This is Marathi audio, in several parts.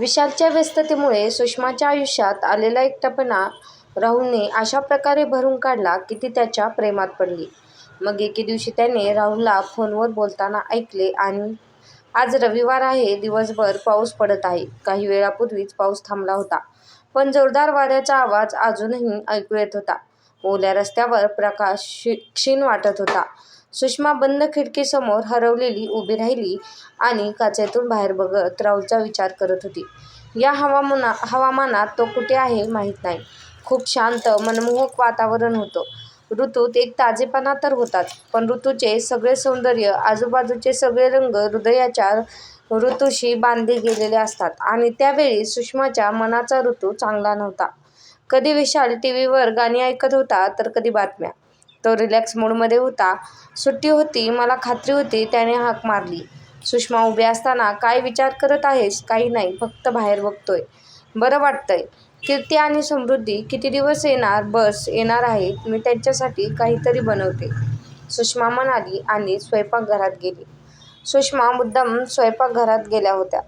विशालच्या व्यस्ततेमुळे सुषमाच्या आयुष्यात आलेला एकटेपणा राहुलने अशा प्रकारे भरून काढला की ती त्याच्या प्रेमात पडली. मग एके दिवशी त्याने राहुलला फोनवर बोलताना ऐकले आणि आज रविवार आहे. दिवसभर पाऊस पडत आहे. काही वेळापूर्वीच पाऊस थांबला होता. पण जोरदार वाऱ्याचा आवाज अजूनही ऐकू येत होता. ओल्या रस्त्यावर प्रकाश क्षीण वाटत होता. सुषमा बंद खिडकीसमोर हरवलेली उभी राहिली आणि काचेतून बाहेर बघत राहुलचा विचार करत होती. या हवामाना हवामानात तो कुठे आहे माहीत नाही. खूप शांत, मनमोहक वातावरण होतं. ऋतूत एक ताजेपणा तर होताच, पण ऋतूचे सगळे सौंदर्य, आजूबाजूचे सगळे रंग हृदयाच्या ऋतूशी बांधले गेलेले असतात आणि त्यावेळी सुषमाच्या मनाचा ऋतू चांगला नव्हता. कधी विशाल टीव्हीवर गाणी ऐकत होता तर कधी बातम्या. तो रिलॅक्स मूडमध्ये होता. सुट्टी होती. मला खात्री होती त्याने हाक मारली. सुषमा उभी असताना काय विचार करत आहेस? काही नाही. फक्त बाहेर बघतोय. बरं वाटतंय. कीर्ती आणि समृद्धी किती दिवस येणार? बस, येणार आहेत. मी त्यांच्यासाठी काहीतरी बनवते, सुषमा म्हणाली आणि स्वयंपाकघरात गेली. सुषमा मुद्दाम स्वयंपाकघरात गेल्या होत्या.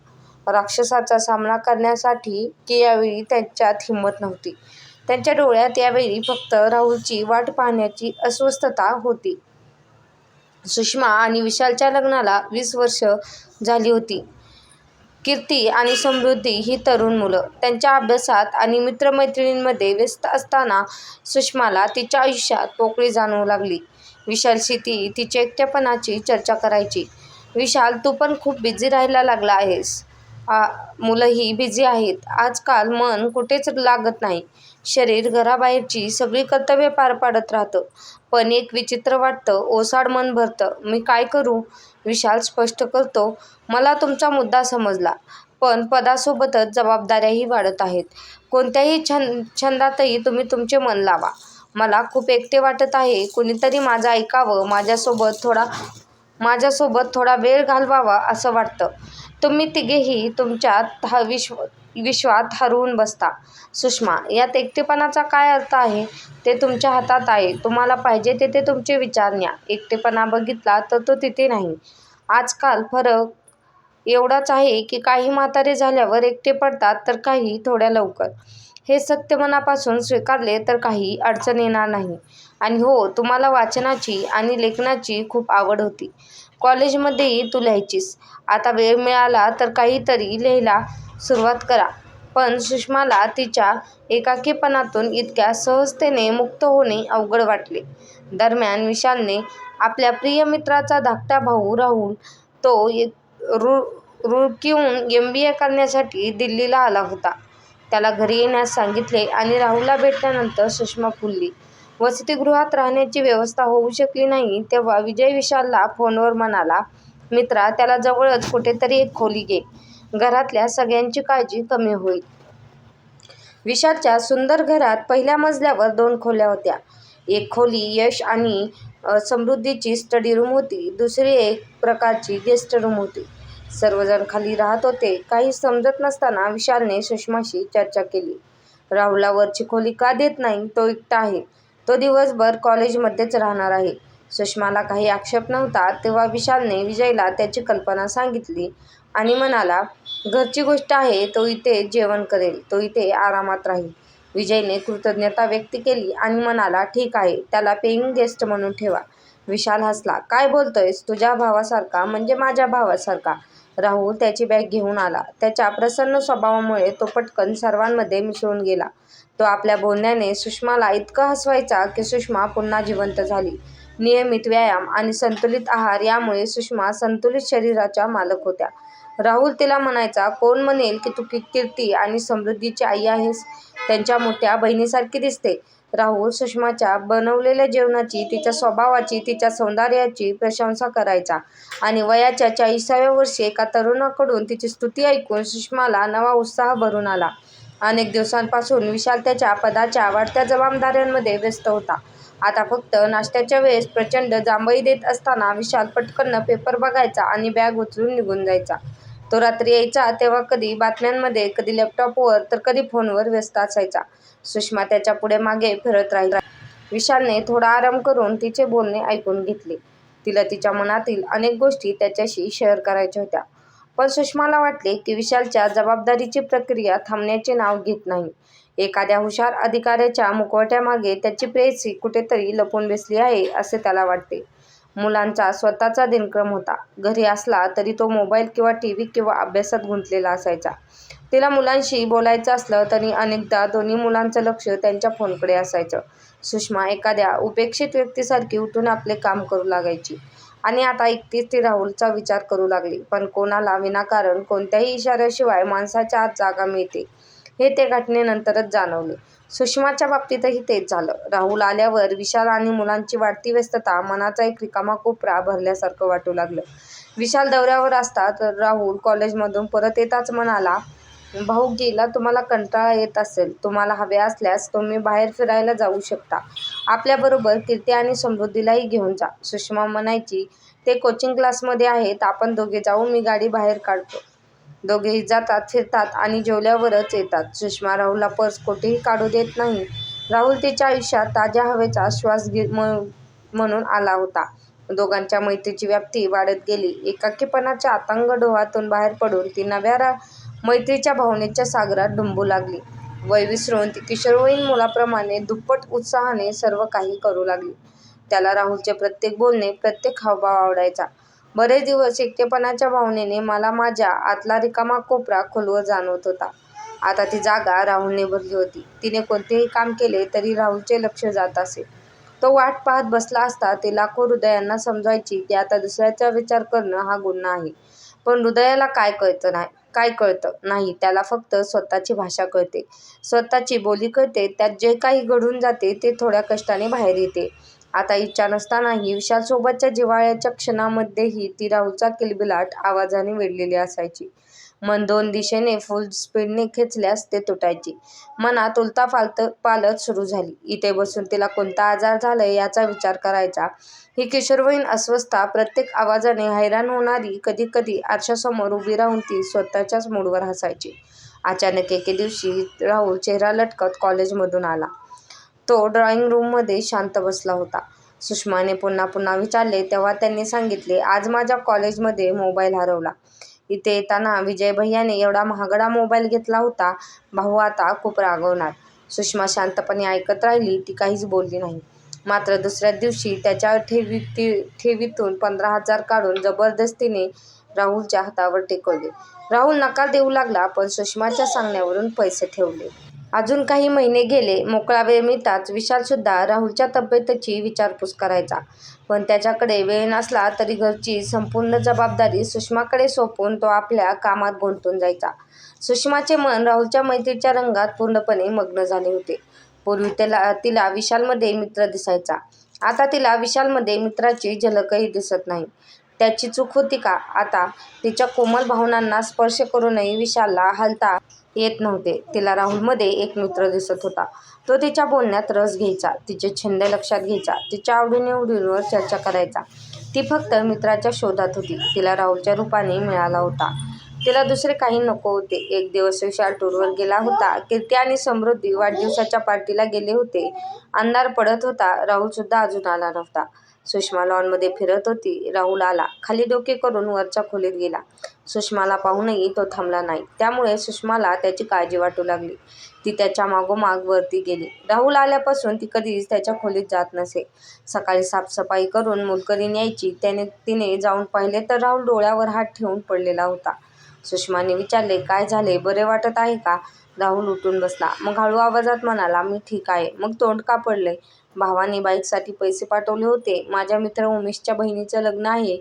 राक्षसाचा सामना करण्यासाठी की यावेळी त्यांच्यात हिंमत नव्हती. त्यांच्या डोळ्यात यावेळी फक्त राहुलची वाट पाहण्याची अस्वस्थता होती. सुषमा आणि विशालच्या लग्नाला वीस वर्षं झाली होती. कीर्ती आणि समृद्धी ही तरुण मुलं. त्यांच्या अभ्यासात आणि मित्रमैत्रिणींमध्ये व्यस्त असताना सुषमाला तिच्या आयुष्यात पोकळी जाणवू लागली. विशालशी ती तिच्या एकट्यापणाची चर्चा करायची. विशाल, तू पण खूप बिझी राहायला लागला आहेस. मुलंही बिझी आहेत. आजकाल मन कुठेच लागत नाही. शरीर घराबाहेरची सगळी कर्तव्ये पार पाडत राहतं. पण एक विचित्र वाटतं, ओसाड मन भरतं. मी काय करू? विशाल स्पष्ट करतो, मला तुमचा मुद्दा समजला. पण पदासोबतच जबाबदाऱ्याही वाढत आहेत. कोणत्याही छंदातही तुम्ही तुमचे मन लावा. मला खूप एकटे वाटत आहे. कुणीतरी माझं ऐकावं, माझ्यासोबत थोडा माझ्यासोबत थोडा वेळ घालवावा असं वाटतं. तुम्ही तिघेही तुमच्या विश्वात हरवून बसता. सुषमा, यात एकटेपणाचा काय अर्थ आहे? ते तुमच्या हातात आहे. तुम्हाला पाहिजे तिथे तुमचे विचार न्या. एकटेपणा बघितला तर तो तिथे नाही. आजकाल फरक एवढाच आहे की काही म्हातारे झाल्यावर एकटे पडतात तर काही थोड्या लवकर. हे सत्य मनापासून स्वीकारले तर काही अडचण येणार नाही. आणि हो, तुम्हाला वाचनाची आणि लेखनाची खूप आवड होती. कॉलेजमध्येही तू लिहायचीस. आता वेळ मिळाला तर काहीतरी लिहायला सुरुवात करा. पण सुषमाला तिच्या एकाकीपणातून इतक्या सहजतेने मुक्त होणे अवघड वाटले. दरम्यान विशालने आपल्या प्रिय मित्राचा धाकटा भाऊ राहुल, तो रुळकिवून एम बी ए करण्यासाठी दिल्लीला आला होता. त्याला घरी येण्यास सांगितले आणि राहुलला भेटल्यानंतर सुषमा फुलली. वसतिगृहात राहण्याची व्यवस्था होऊ शकली नाही तेव्हा विजय विशालला फोनवर म्हणाला, मित्रा, त्याला जवळच कुठेतरी एक खोली घे. घरातल्या सगळ्यांची काळजी कमी होईल. विशालच्या सुंदर घरात पहिल्या मजल्यावर दोन खोल्या होत्या. एक खोली यश आणि समृद्धीची स्टडी रूम होती. दुसरी एक प्रकारची गेस्ट रूम होती. सर्वजण खाली राहत होते. काही समजत नसताना विशालने सुषमाशी चर्चा केली. राहुलला वरची खोली का देत नाही? तो एकटा आहे. तो दिवसभर कॉलेजमध्येच राहणार आहे. सुषमाला काही आक्षेप नव्हता. तेव्हा विशालने विजयला त्याची कल्पना सांगितली आणि म्हणाला, घरची गोष्ट आहे. तो इथे जेवण करेल. तो इथे आरामात राहील. विजयने कृतज्ञता व्यक्त केली आणि म्हणाला, ठीक आहे. त्याला पेईंग गेस्ट म्हणून ठेवा. विशाल हसला, काय बोलतोयस? तुझ्या भावासारखा म्हणजे माझ्या भावासारखा. राहुल त्याची बॅग घेऊन आला. त्याच्या प्रसन्न स्वभावामुळे तो पटकन सर्वांमध्ये मिसळून गेला. तो आपल्या बोलण्याने सुषमाला इतकं हसवायचा की सुषमा पुन्हा जिवंत झाली. नियमित व्यायाम आणि संतुलित आहार यामुळे सुषमा संतुलित शरीराच्या मालक होत्या. राहुल तिला म्हणायचा, कोण म्हणेल की तू कीर्ती आणि समृद्धीची आई आहेस? त्यांच्या मोठ्या बहिणीसारखी दिसते. राहुल सुषमाच्या बनवलेल्या जेवणाची, तिच्या स्वभावाची, तिच्या सौंदर्याची प्रशंसा करायचा आणि वयाच्या चाळीसाव्या वर्षी एका तरुणाकडून तिची स्तुती ऐकून सुषमाला नवा उत्साह भरून आला. अनेक दिवसांपासून विशाल त्याच्या पदाच्या वाढत्या जबाबदाऱ्यांमध्ये व्यस्त होता. आता फक्त नाश्त्याच्या वेळेस प्रचंड जांभई देत असताना विशाल पटकन पेपर बघायचा आणि बॅग उचलून निघून जायचा. तो रात्री यायचा तेव्हा कधी बातम्यांमध्ये, कधी लॅपटॉपवर तर कधी फोनवर व्यस्त असायचा. सुषमा त्याच्या पुढे-मागे फिरत राहिली. विशालने थोडा आराम करून तिचे बोलणे ऐकून घेतले. तिला तिच्या मनातील अनेक गोष्टी त्याच्याशी शेअर करायच्या होत्या. पण सुषमाला वाटले की विशालच्या जबाबदारीची प्रक्रिया थांबण्याचे नाव घेत नाही. एखाद्या हुशार अधिकाऱ्याच्या मुखवट्यामागे त्याची प्रेयसी कुठेतरी लपून बसली आहे असे त्याला वाटते. मुलांचा स्वतःचा दिनक्रम होता. घरी असला तरी तो मोबाईल किंवा टीव्ही किंवा अभ्यासात गुंतलेला असायचा. तिला मुलांशी बोलायचं असलं तरी अनेकदा दोन्ही मुलांचं लक्ष त्यांच्या फोनकडे असायचं. सुषमा एखाद्या उपेक्षित व्यक्तीसारखी उठून आपले काम करू लागायची. आणि आता एकटीच ती राहुलचा विचार करू लागली. पण कोणाला विनाकारण कोणत्याही इशाऱ्याशिवाय माणसाच्या आत जागा मिळते हे ते घटनेनंतरच जाणवले. सुषमाच्या बाबतीतही तेच झालं. राहुल आल्यावर विशाल आणि मुलांची वाढती व्यस्तता मनाचा एक रिकामा कोपरा भरल्यासारखं वाटू लागलं. विशाल दौऱ्यावर असता तर राहुल कॉलेजमधून परत येताच म्हणाला, भाऊजीला तुम्हाला कंटाळा येत असेल. तुम्हाला हवे असल्यास तुम्ही बाहेर फिरायला जाऊ शकता. आपल्याबरोबर कीर्ती आणि समृद्धीलाही घेऊन जा. सुषमा म्हणायची, ते कोचिंग क्लासमध्ये आहेत. आपण दोघे जाऊ. मी गाडी बाहेर काढतो. दोघेही जातात, फिरतात आणि जेवल्यावरच येतात. सुषमा राहुलला पर्स कोठेही काढू देत नाही. राहुल तिच्या आयुष्यात ताज्या हवेचा श्वास म्हणून आला होता. दोघांच्या मैत्रीची व्याप्ती वाढत गेली. एकाकीपणाच्या आतंग डोहातून बाहेर पडून ती नव्या मैत्रीच्या भावनेच्या सागरात डुंबू लागली. वय विसरून ती किशोरवयीन मुलाप्रमाणे दुप्पट उत्साहाने सर्व काही करू लागली. त्याला राहुलचे प्रत्येक बोलणे, प्रत्येक हावभाव आवडायचा. बरेच दिवस एकटेपणाच्या भावनेने मला माझ्या आतला रिकामा कोपरा खोलवर जाणवत होता. आता ती जागा राहुलने भरली होती. तिने कोणतेही काम केले तरी राहुलचे लक्ष जात असे. तो वाट पाहत बसला असता. ते लाखो हृदयांना समजायची की आता दुसऱ्याचा विचार करणं हा गुन्हा आहे. पण हृदयाला काय कळतं नाही. त्याला फक्त स्वतःची भाषा कळते. स्वतःची बोली कळते. त्यात जे काही घडून जाते ते थोड्या कष्टाने बाहेर येते. आता इच्छा नसतानाही विशालसोबतच्या जिव्हाळ्याच्या क्षणामध्येही ती राहुलचा किलबिलाट आवाजाने वेढलेली असायची. मन दोन दिशेने फुल स्पीडने खेचल्यास ते तुटायचे. मनात उलथापालथ सुरू झाली. इथे बसून तिला कोणता आजार झालाय याचा विचार करायचा. ही किशोरवयीन अस्वस्थता प्रत्येक आवाजाने हैराण होणारी. कधीकधी आरशासमोर उभी राहून ती स्वतःच्याच मूडवर हसायची. अचानक एके दिवशी राहुल चेहरा लटकत कॉलेजमधून आला. तो ड्रॉइंग रूममध्ये शांत बसला होता. सुषमाने पुन्हा पुन्हा विचारले तेव्हा त्यांनी सांगितले, आज माझ्या कॉलेजमध्ये मोबाईल हरवला. इथे येताना विजय भैयाने एवढा महागडा मोबाईल घेतला होता. भाऊ आता खूप रागावणार. सुषमा शांतपणे ऐकत राहिली. ती काहीच बोलली नाही. मात्र दुसऱ्याच दिवशी त्याच्या ठेवी ठेवीतून पंधरा हजार काढून जबरदस्तीने राहुलच्या हातावर टेकवले. राहुल नकार देऊ लागला. पण सुषमाच्या सांगण्यावरून पैसे ठेवले. अजून काही महिने गेले. मोकळा वेळ मिळताच विशालसुद्धा राहुलच्या तब्येतीची विचारपूस करायचा. पण त्याच्याकडे वेळ नसला तरी घरची संपूर्ण जबाबदारी सुषमाकडे सोपवून तो आपल्या कामात गुंतून जायचा. सुषमाचे मन राहुलच्या मैत्रीच्या रंगात पूर्णपणे मग्न झाले होते. पूर्वी तिला विशालमध्ये मित्र दिसायचा. आता तिला विशालमध्ये मित्राची झलकही दिसत नाही. त्याची चूक होती का? आता तिच्या कोमल भावनांना स्पर्श करूनही विशालला हलता येत नव्हते. तिला राहुलमध्ये एक मित्र दिसत होता. तो तिच्या बोलण्यात रस घ्यायचा. तिचे छंद लक्षात घ्यायचा. तिच्या आवडीनिवडींवर चर्चा करायचा. ती फक्त मित्राच्या शोधात होती. तिला राहुलच्या रूपाने मिळाला होता. तिला दुसरे काही नको होते. एक दिवस विशाल टूरवर गेला होता. कीर्ती आणि समृद्धी वाढदिवसाच्या पार्टीला गेले होते. अंधार पडत होता. राहुलसुद्धा अजून आला नव्हता. सुषमा लॉनमध्ये फिरत होती. राहुल आला. खाली डोके करून वरच्या खोलीत गेला. सुषमाला पाहूनही तो थांबला नाही. त्यामुळे सुषमाला त्याची काळजी वाटू लागली. ती त्याच्या मागोमाग वरती गेली. राहुल आल्यापासून ती कधीच त्याच्या खोलीत जात नसे. सकाळी साफसफाई करून मोलकरीण यायची. तिने जाऊन पाहिले तर राहुल डोळ्यावर हात ठेवून पडलेला होता. सुषमाने विचारले, काय झाले? बरे वाटत आहे का? राहुल उठून बसला. मग हळू आवाजात म्हणाला, मी ठीक आहे. मग तोंड का पडलंय? भावाने बाईकसाठी पैसे पाठवले होते. माझ्या मित्र उमेशच्या बहिणीचं लग्न आहे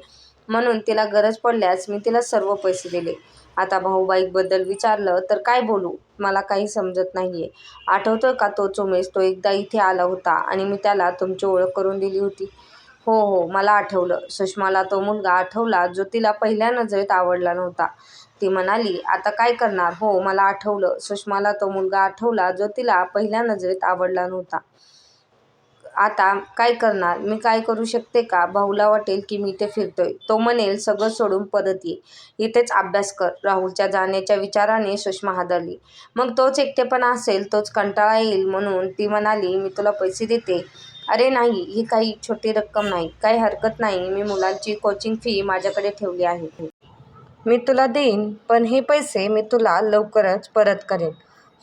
म्हणून तिला गरज पडल्यास मी तिला सर्व पैसे दिले. आता भाऊ बाईकबद्दल विचारलं तर काय बोलू? मला काही समजत नाहीये. आठवतोय का तोच उमेश? तो एकदा इथे आला होता आणि मी त्याला तुमची ओळख करून दिली होती. हो हो, मला आठवलं. सुषमाला तो मुलगा आठवला जो तिला पहिल्या नजरेत आवडला नव्हता. ती म्हणाली, आता काय करणार? हो, मला आठवलं. सुषमाला तो मुलगा आठवला जो तिला पहिल्या नजरेत आवडला नव्हता. आता काय करणार? मी काय करू शकते का? भाऊला वाटेल की मी इथे फिरतोय. तो म्हणेल सगळं सोडून परत ये. इथेच अभ्यास कर. राहुलच्या जाण्याच्या विचाराने सुषमा हादरली. मग तोच एकटेपणा असेल, तोच कंटाळा येईल म्हणून ती म्हणाली, मी तुला पैसे देते. अरे नाही, ही काही छोटी रक्कम नाही. काही हरकत नाही. मी मुलांची कोचिंग फी माझ्याकडे ठेवली आहे. मी तुला देईन पण हे पैसे मी तुला लवकरच परत करेन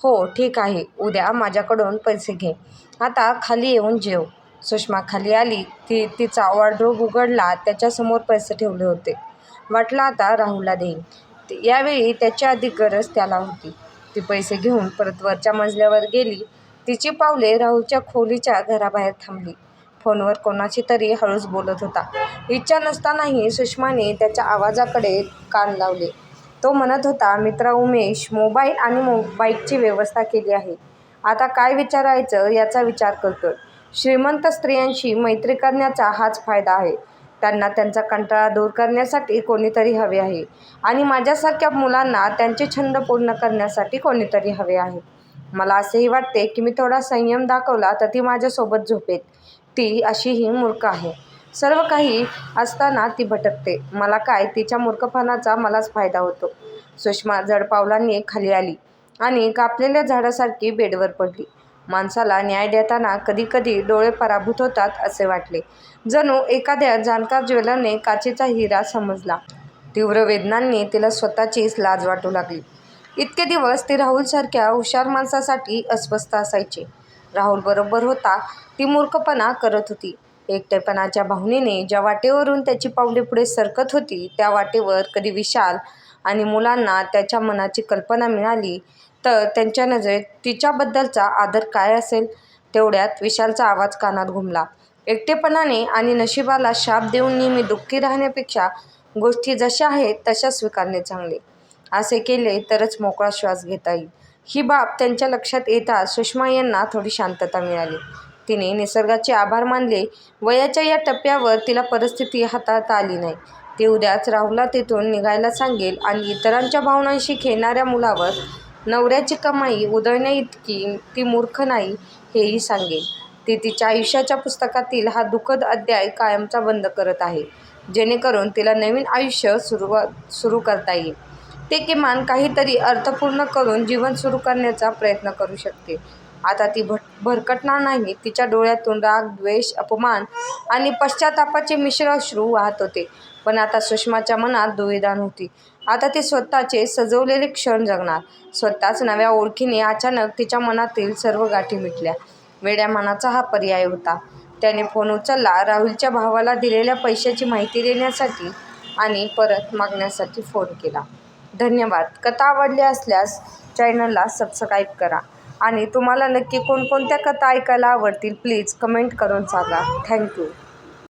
हो ठीक आहे. उद्या माझ्याकडून पैसे घे. आता खाली येऊन जेव. सुषमा खाली आली. ती तिचा वॉर्ड्रोब उघडला. त्याच्यासमोर पैसे ठेवले होते. वाटलं आता राहुलला देईन. यावेळी त्याची अधिक गरज त्याला होती. ती पैसे घेऊन परत वरच्या मजल्यावर गेली. तिची पावले राहुलच्या खोलीच्या घराबाहेर थांबली. फोनवर कोणाशी तरी हळूच बोलत होता. इच्छा नसतानाही सुषमाने त्याच्या आवाजाकडे कान लावले. तो म्हणत होता मित्रा उमेश मोबाईल आणि मो बाईकची व्यवस्था केली आहे. आता काय विचारायचं याचा विचार करतोय. श्रीमंत स्त्रियांशी मैत्री करण्याचा हाच फायदा आहे. त्यांना त्यांचा कंटाळा दूर करण्यासाठी कोणीतरी हवे आहे. आणि माझ्यासारख्या मुलांना त्यांचे छंद पूर्ण करण्यासाठी कोणीतरी हवे आहे. मला असेही वाटते की मी थोडा संयम दाखवला तर ती माझ्यासोबत झोपेत. ती अशीही मूर्ख आहे. सर्व काही असताना ती भटकते. मला काय? तिच्या मूर्खपणाचा मलाच फायदा होतो. सुषमा जड पावलांनी खाली आली आणि कापलेल्या झाडासारखी बेडवर पडली. माणसाला न्याय देताना कधीकधी डोळे पराभूत होतात असे वाटले. जणू एखाद्या जाणकार ज्वेलरने काचेचा हिरा समजला. तीव्र वेदनांनी तिला स्वतःचीच लाज वाटू लागली. इतके दिवस ती राहुलसारख्या हुशार माणसासाठी अस्वस्थ असायची. राहुल बरोबर होता ती मूर्खपणा करत होती. एकटेपणाच्या भावनेने ज्या वाटेवरून त्याची पावले पुढे सरकत होती त्या वाटेवर कधी विशाल आणि मुलांना त्याच्या मनाची कल्पना मिळाली तर त्यांच्या नजरेत तिच्याबद्दलचा आदर काय असेल? तेवढ्यात विशालचा आवाज कानात घुमला. एकटेपणाने आणि नशिबाला शाप देऊन नेहमी दुःखी राहण्यापेक्षा गोष्टी जशा आहेत तशा स्वीकारणे चांगले. असे केले तरच मोकळा श्वास घेता येईल. ही बाब त्यांच्या लक्षात येताच सुषमा यांना थोडी शांतता मिळाली. तिने निसर्गाचे आभार मानले. वयाच्या या टप्प्यावर तिला परिस्थिती हाताळता आली नाही. ते उद्याच राहुलला तिथून निघायला सांगेल आणि इतरांच्या भावनांशी खेळणाऱ्या मुलावर नवऱ्याची कमाई उधळण्या इतकी ती मूर्ख नाही हेही सांगेल. ती तिच्या आयुष्याच्या पुस्तकातील हा दुःखद अध्याय कायमचा बंद करत आहे जेणेकरून तिला नवीन आयुष्य सुरुवात सुरू करता येईल. ते किमान काहीतरी अर्थपूर्ण करून जीवन सुरू करण्याचा प्रयत्न करू शकते. आता ती भट भरकटणार नाही. तिच्या डोळ्यातून राग द्वेष अपमान आणि पश्चातापाचे मिश्र अश्रू वाहत होते. पण आता सुषमाच्या मनात दुविधा नव्हती आता ती स्वतःचे सजवलेले क्षण जगणार. स्वतःच नव्या ओळखीने अचानक तिच्या मनातील सर्व गाठी मिटल्या. वेड्या मनाचा हा पर्याय होता. त्याने फोन उचलला राहुलच्या भावाला दिलेल्या पैशाची माहिती देण्यासाठी आणि परत मागण्यासाठी फोन केला. धन्यवाद. कथा आवडली असल्यास चॅनलला सबस्क्राईब करा. आणि तुम्हाला नक्की कोणकोणत्या कथा ऐकायला आवडतील प्लीज कमेंट करून सांगा. थँक्यू